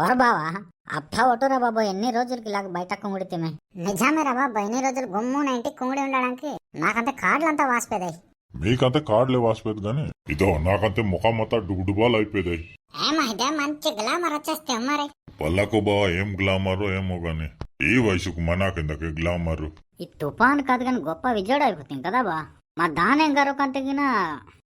ఓర బావా అప్ప ఒటురా బాబు ఎన్ని రోజులకి ఇలాగ బయట కుంగుడితేమే నిజమేరా బాబా ఎన్ని రోజులు గుమ్మున ఇంటికి కుంగుడి ఉండడానికి నాకంతే కార్డులంతా వాసిపోయాయి మీకంతే కార్డులే వాసిపోయేది కానీ ఇదో నాకంతే ముఖం మొత్తం డుగుడుబాలు అయిపోయాయి ఏమా ఇదే మంచి గ్లామర్ వచ్చేస్తే మరి. పల్లకు బావ ఏం గ్లామరు ఏమో గాని ఈ వయసుకు మనాకిందకి గ్లామరు? ఈ తుఫాన్ కాదు కానీ గొప్ప విజయుడు అయిపోతుంది కదా బా. మా దానేం గారు కంతగిన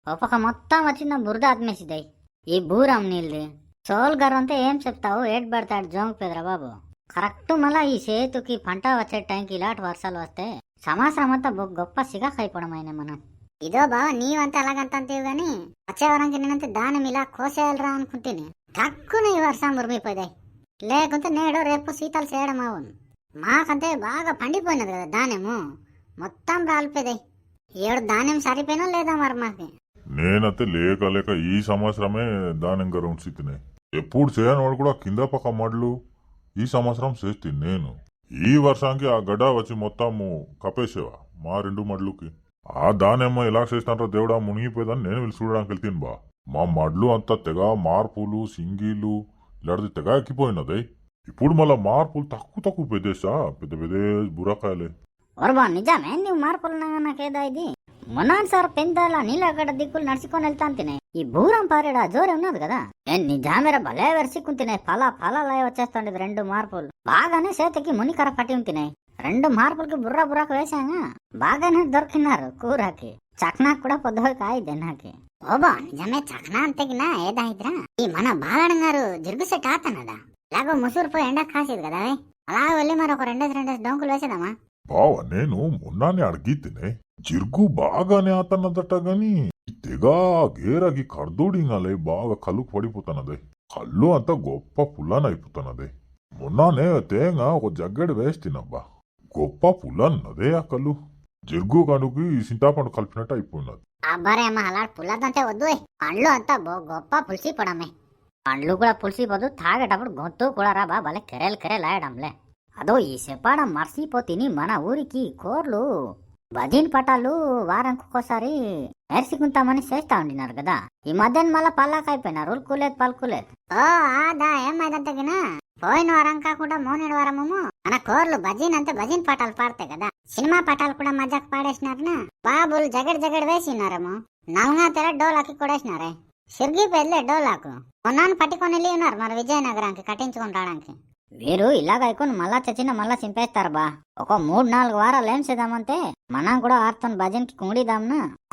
ఒప్పక మొత్తం వచ్చిన బురద ఆత్మేసిదాయి ఈ బూరం నీళ్ళది సోల్ గారు అంతా ఏం చెప్తావు? ఏట్ పడతాడు జోంక్ పెదరా బాబు. కరెక్ట్ మళ్ళా ఈ సేతుకి పంట వచ్చే టైంకి ఇలాంటి వర్షాలు వస్తే సంవత్సరం అంతా గొప్ప సిగా అయిపోవడం అయినా మనం. ఇదో బా నీవంతా అలాగంతంతేవు గాని వచ్చే వారానికి నేనంత దానం ఇలా కోసేయాలరా అనుకుంటేనే తక్కువ ఈ వర్షం ఉరిమిపోయాయి లేకుంటే నేడు రేపు శీతలు చేయడం అవును మాకంతే బాగా పండిపోయినది కదా ధాన్యము. మొత్తం రాలిపోయాయి ఏడు ధాన్యం సరిపోయినా లేదా మరి మాకు? నేనైతే లేక లేక ఈ సంవత్సరమే దానింగా ఉంచితినాయి ఎప్పుడు చేయని వాడు కూడా కింద పక్క మడ్లు ఈ సంవత్సరం చేస్తే నేను. ఈ వర్షానికి ఆ గడ్డ వచ్చి మొత్తము కప్పేసేవా మా రెండు మడ్లుకి? ఆ దానేమో ఎలా చేస్తానరా దేవుడా మునిగిపోయేదని నేను వెళ్ళి చూడడానికి వెళ్తాను బా. మా మడ్లు అంతా తెగ మార్పులు సింగీలు ఇలాంటిది తెగ ఎక్కిపోయినదే. ఇప్పుడు మళ్ళీ మార్పులు తక్కువ తక్కువ పెద్దేసా పెద్ద పెద్ద బుర్రకాయలే. ఒరబా నిజమే నువ్వు మార్పులు నాకేదా ఇది? మొన్నాడు సార్ పెందాల నీళ్ళగడ్డ దిక్కులు నడుచుకొని వెళ్తాను తినే. ఈ భూరం పారేడా జోరే ఉన్నది కదా? ఏ నిజామేర భలే వెరసిక్కుంటున్నాయి ఫలా ఫల లయ వచ్చేస్తుండేది రెండు మార్పులు. బాగానే చేతికి మునికర పట్టి ఉంటున్నాయి రెండు మార్పులకి బుర్ర బుర్రకు వేసాగా బాగానే దొరికినారు కూరకి. చక్నా కూడా పొద్దుగా కాయిదే నాకి. ఓబా నిజమే చక్నా అంతకినా ఏదాయిద్రా ఈ మన బాలడం గారు జిరుగు కాతనదా లాగో ముసూరు పోయి ఎండ కాసేది కదా అలా వెళ్ళి మరొక రెండేసి రెండేసి డొంకులు వేసేదామా బావ నేను మొన్నానే అడిగితేనే. జిర్గు బాగానే ఆతన్నదట గాని. ఈ తెగ గేరగి కర్దూడింగాలే బాగా కళ్ళు పడిపోతున్నదే. కళ్ళు అంతా గొప్ప పుల్లనైపోతున్నదే. మొన్ననే తేంగ ఒక జగ్గడి వేస్తినబ్బా. గొప్ప పుల్లన్నదే ఆ కళ్ళు. జిర్గు కనుకి సింతాపండు కలిపినట్టు అయిపోయినది. అబ్బారే అలా పుల్లదంటే వద్దు పండ్లు అంతా గొప్ప పులిసిపోడమే. పండ్లు కూడా పులిసిపోదు తాగేటప్పుడు గొంతు కూడా రా బా భలే కెరెలు కెరెలు ఆయడంలే అదో ఈ చెప్పడం మర్చిపోతిని మన ఊరికి కోర్లు. భజన్ పటాలు వారానికి నేర్చుకుంటామని చేస్తా ఉండినారు కదా. ఈ మధ్యన మళ్ళా పల్లాకైపోయినారు ఉల్కులేదు పలుకులేదు ఓ ఆదా ఏమైందంతగినా? పోయిన వారం కాకుండా మోనేడు వారము మన కోర్లు భజన్ అంతా భజన్ పాటలు పాడతాయి కదా. సినిమా పాటలు కూడా మజాకు పాడేసినారనా? బాబులు జగడ్ జగడ్ వేసినారేమో. నల్గా తెర డోలాకి కొడేసినారే. సిరిగి పెళ్ళే డోలాకు. కొన్నాను పట్టుకొని వెళ్ళి ఉన్నారు మరి విజయనగరానికి కట్టించుకొని రావడానికి. వీరు ఇలాగ మళ్ళా చచ్చిన మళ్ళా చింపేస్తారు బా ఒక మూడు నాలుగు వారాలు ఏం చేద్దామంటే మనం కూడా ఆర్తన్ భజన్కి కి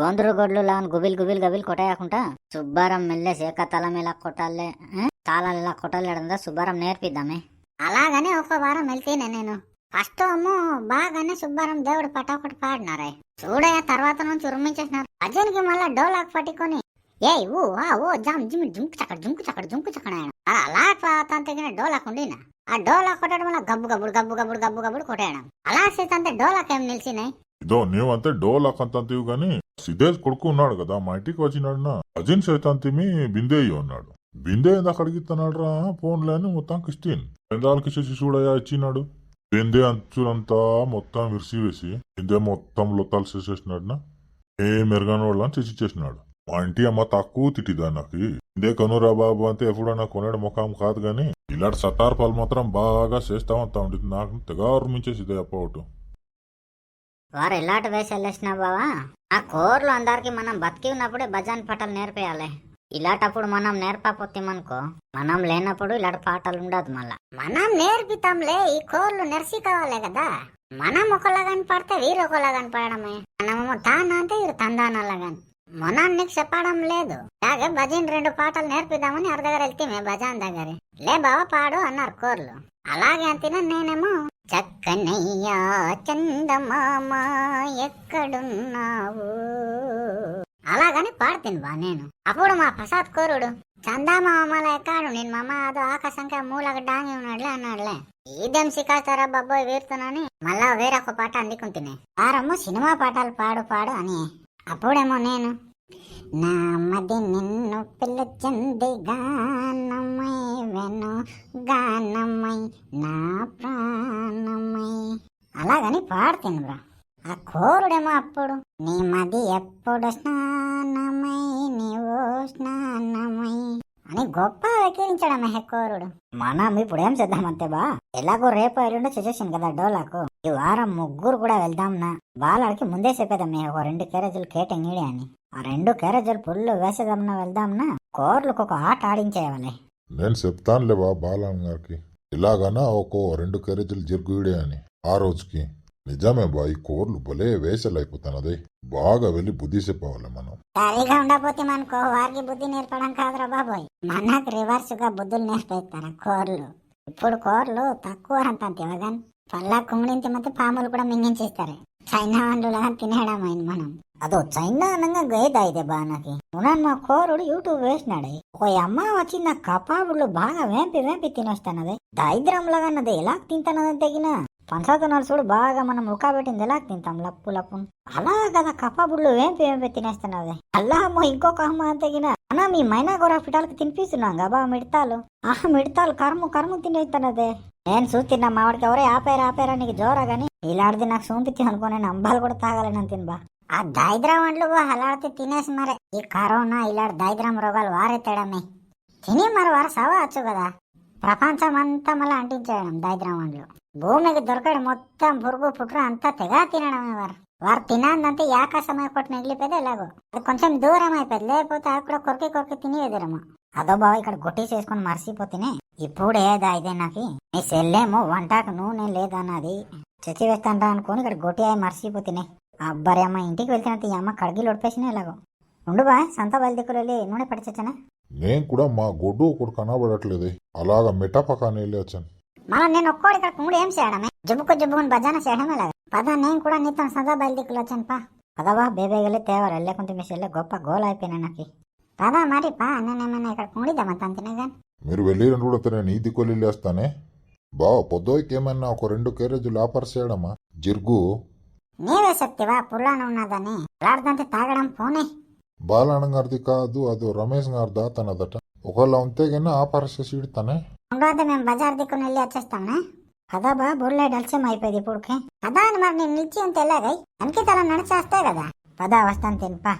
గొంతురు గొడ్లు లాన్ గుబిల్ గుబిల్ గబిల్ కొట్టేయకుండా సుబ్బారం మెల్లే సేక తల మీద కొట్టాలే ఆ? తాళాలు ఇలా కొట్టాలేడందా సుబ్బారం నేర్పిద్దామే అలాగనే ఒక వారం వెళ్తేనే నేను ఫస్ట్ అమ్మో బాగానే సుబ్బారం దేవుడు పటాపటి పాడినారే చూడయ్య తర్వాత నుంచి ఉరిమించేసినారు భజన్కి మళ్ళా డోలాక్ పట్టుకొని ఏ ఊ ఆ ఓ జామ్ జిమ్ జుంకు చక్కడ జుంకు చక్కడ జుంకు చక్కడ అలా తగిన డోలాక్ ఉండినా ఆ డోలాక్ కొట్టడం వల్ల గబ్బు గబ్బుడు గబ్బు గబ్బుడు గబ్బు గబ్బుడు కొట్టేయడం. అలా చేస్తే డోలాక్ ఏం నిలిచినాయి ఇదో నీవంతే డోలాకంతంతివి గాని సిద్ధేష్ కొడుకు ఉన్నాడు కదా మా ఇంటికి వచ్చినాడు అజిన్ సైతాంతిమి బిందేయ్య ఉన్నాడు. బిందే ఎందుకు అడిగిస్తున్నాడు రా? ఫోన్లే అని మొత్తం క్రిస్టిన్ ఎందాలకి చేసి చూడయా ఇచ్చినాడు. బిందే అంచులంతా మొత్తం విరిసి వేసి బిందే మొత్తం లొత్తాలు చేసేసినాడునా? ఏ మెరుగని వాళ్ళని చేసి చేసినాడు మా ఇంటి అమ్మ తక్కువ తిట్టిదా ఇదే కనురా బాబు అంతే ఎప్పుడన్నా కొనేడు ముఖం కాదు గాని ఇలాంటి సతార్పాలు మాత్రం బాగా చేస్తా ఉంటా ఉంటుంది నాకు తెగారు ఉరిమించేసిదే అప్ప ఒకటి. వారు ఎలాంటి వేసి వెళ్ళేసినా బావా? ఆ కోర్లు అందరికి మనం బతికి ఉన్నప్పుడే భజన్ పాటలు నేర్పేయాలి. ఇలాంటప్పుడు మనం నేర్పకపోతేమనుకో మనం లేనప్పుడు ఇలాంటి పాటలు ఉండదు మళ్ళా. మనం నేర్పితాంలే ఈ కోర్లు నెర్సి కావాలే కదా. మనం ఒకలాగాని పడితే వీరు ఒకలాగాని పాడమే మనమేమో తాన అంటే వీరు తందానలాగాని మనం నీకు చెప్పడం లేదు. అలాగే భజన్ రెండు పాటలు నేర్పిద్దామని అర్ధ దగ్గర వెళ్తే భజన్ దగ్గర. లే బావ పాడు అన్నారు కోర్లు. అలాగే అంతేనా నేనేమో. చక్కనయ్యా చందమామ ఎక్కడున్నావు? అలాగని పాడుతుంది బా నేను. అప్పుడు మా ప్రసాద్ కోరుడు చందమామల ఎక్కాడు. నేను మామ అదో ఆకాశంగా మూలక డాంగి ఉన్నాడులే అన్నాడులే. ఈదం సికాస్తారా బాబోయ్ వీరుతున్నాని మళ్ళా వేరొక పాట అందుకుంటున్నాయి. వారము సినిమా పాటలు పాడు పాడు అని. అప్పుడేమో నేను. నామది నిన్ను పిలిచింది గానమై వెను గానమై నా ప్రాణమై. అలాగని పాడుతుంది బ్రా. ఆ కోరుడేమో అప్పుడు. నీ మది ఎప్పుడు స్నానమై నీవో స్నానమై. అని గొప్ప వెక్కిరించడమే హెక్కోరుడు మనం ఇప్పుడు ఏం చేద్దామంతే బా? ఎలాగో రేపు ఎల్లుండో చేసేసాను కదా డోలాకు. ఈ వారం ముగ్గురు కూడా వెళ్దాంనా? బాలాడికి ముందే చెప్పేదాం ఒక రెండు క్యారేజీలు కేటింగ్ ఈడే అని. ఆ రెండు క్యారేజీలు పుల్లు వేసేదాంనా వెళ్దాంనా? కోర్లకు ఒక ఆట ఆడించేయాలి. నేను చెప్తానులే బా బాలన్ గారికి. ఇలాగనా ఒక రెండు క్యారేజీలు జరుగుడే అని ఆ రోజుకి. నిజమే బాయ్ కోర్లు కూరలు భలే వేసలు బాగా వెళ్ళి బుద్ధి చెప్పవాలి మనం. సరిగా ఉండకపోతే మనకో వారికి బుద్ధి నేర్పడం కాదురా బాబోయ్. మనకు రివర్స్గా బుద్ధులు నేర్పేస్తారా కోర్లు. ఇప్పుడు కోర్లు తక్కువ అంత గాని పల్లా కుమిడింటి మధ్య పాములు కూడా మింగించేస్తారు. చైనా వాళ్ళు తినేయడం అయింది మనం. అదో చైనా అనగా గైదా ఇదే బానకి ఉన్నాను మా కోరుడు యూట్యూబ్ వేసినాడే. ఒక అమ్మ వచ్చి నా కపాబులు బాగా వేంపి వేంపి తినొస్తానది దరిద్రం నది ఎలా తింటానది తెగిన? పంచాతున్నారు చూడు బాగా మనం ఉడకబెట్టింది ఎలా తింటాం? లప్పు లప్పు అలా కదా కప్పబుడ్లు వేంపి వేంపి తినేస్తున్నది. అల్లామో ఇంకొక అమ్మ తెగిన అన్నా మీ మైనా గోరా తినిపిస్తున్నాం గబా మిడతాలు. ఆ మిడతాలు కర్ము కర్ము తినేస్తున్నదే. నేను చూస్తున్నా మావాడికి ఎవరే ఆపేరు ఆపేరా నీకు జోరా గాని? ఇలాంటిది నాకు చూపించి అనుకో నేను అంబాలు కూడా తాగాలని తినబా. ఆ దైద్రం వంటలు అలాడితే తినేసి మరే. ఈ కరోనా ఇలాంటి దైద్రం రోగాలు వారెత్తడమే. తిని మరి వారు వచ్చు కదా. ప్రపంచం అంతా మళ్ళీ అంటించేయడం దైద్రం భూమికి దొరకడం మొత్తం పురుగు పుట్ర అంతా తెగ తినడమే వారు వారు తినందంటే యాకాశం కొట్టి మిగిలిపోతే ఎలాగో? అది కొంచెం దూరం అయిపోయింది. లేకపోతే అది కూడా కొరికి కొరికి తినేదిరము అదో బావ ఇక్కడ గొట్టి చేసుకుని మర్చిపోతేనే ఇప్పుడు ఏదా ఇదే నాకు. నీ సెల్లేమో వంటకు నూనె లేదన్నది. చచ్చి వేస్తాంటా అనుకుని ఇక్కడ గొట్టి అయి మర్చిపోతేనే అబ్బారి అమ్మ ఇంటికి వెళ్తున్నట్టు ఈ అమ్మ కడిగిలు ఒడిపేసిన ఎలాగో? ఉండు బా సంత బయలుదిక్కులు వెళ్ళి నూనె పడిచచ్చనా నేను కూడా మా గొడ్డు ఒకటి కనబడట్లేదు. అలాగా మిఠాపకాని వెళ్ళి వచ్చాను. మళ్ళీ నేను ఒక్కోడి ఇక్కడ ఏం చేయడమే? జుబ్బుకు జుబ్బుకుని భజన చేయడమే లాగా పద నేను కూడా నీతో సదా బయలుదిక్కులు వచ్చాను పా. పదవా బేబేగలే తేవారు. వెళ్ళకుంటే మీ చెల్లె గొప్ప గోల్ అయిపోయినా నాకు. పద మరి పా నేనేమైనా ఇక్కడ కుమ్ముడిద్దామా తంతినే కానీ మీరు వెళ్ళిన కూడా నేను ఈ దిక్కులు వెళ్ళేస్తానే. బావ పొద్దుకి ఏమన్నా ఒక రెండు క్యారేజీలు ఆఫర్ చేయడమా? జిర్గు. నీవే చెప్తివా పుల్లాన ఉన్నదని. తాగడం పోనీ. బాలಣ್ణ గారిది కాదు అది రమేష్ గారిదా తనదట. ఒకవేళ ఉంటే కానీ ఆఫర్ చేసి ఇడతానే ఉండవద్దు మేము బజార్ దిక్కుని వెళ్ళి వచ్చేస్తామే కదా బా బుర్లే డల్సేం అయిపోయింది ఇప్పుడుకి. కదా అని మరి నేను నిలిచి ఉంటే ఎలాగై అనికి తల నడిచేస్తే కదా. పదా వస్తాను తినిపా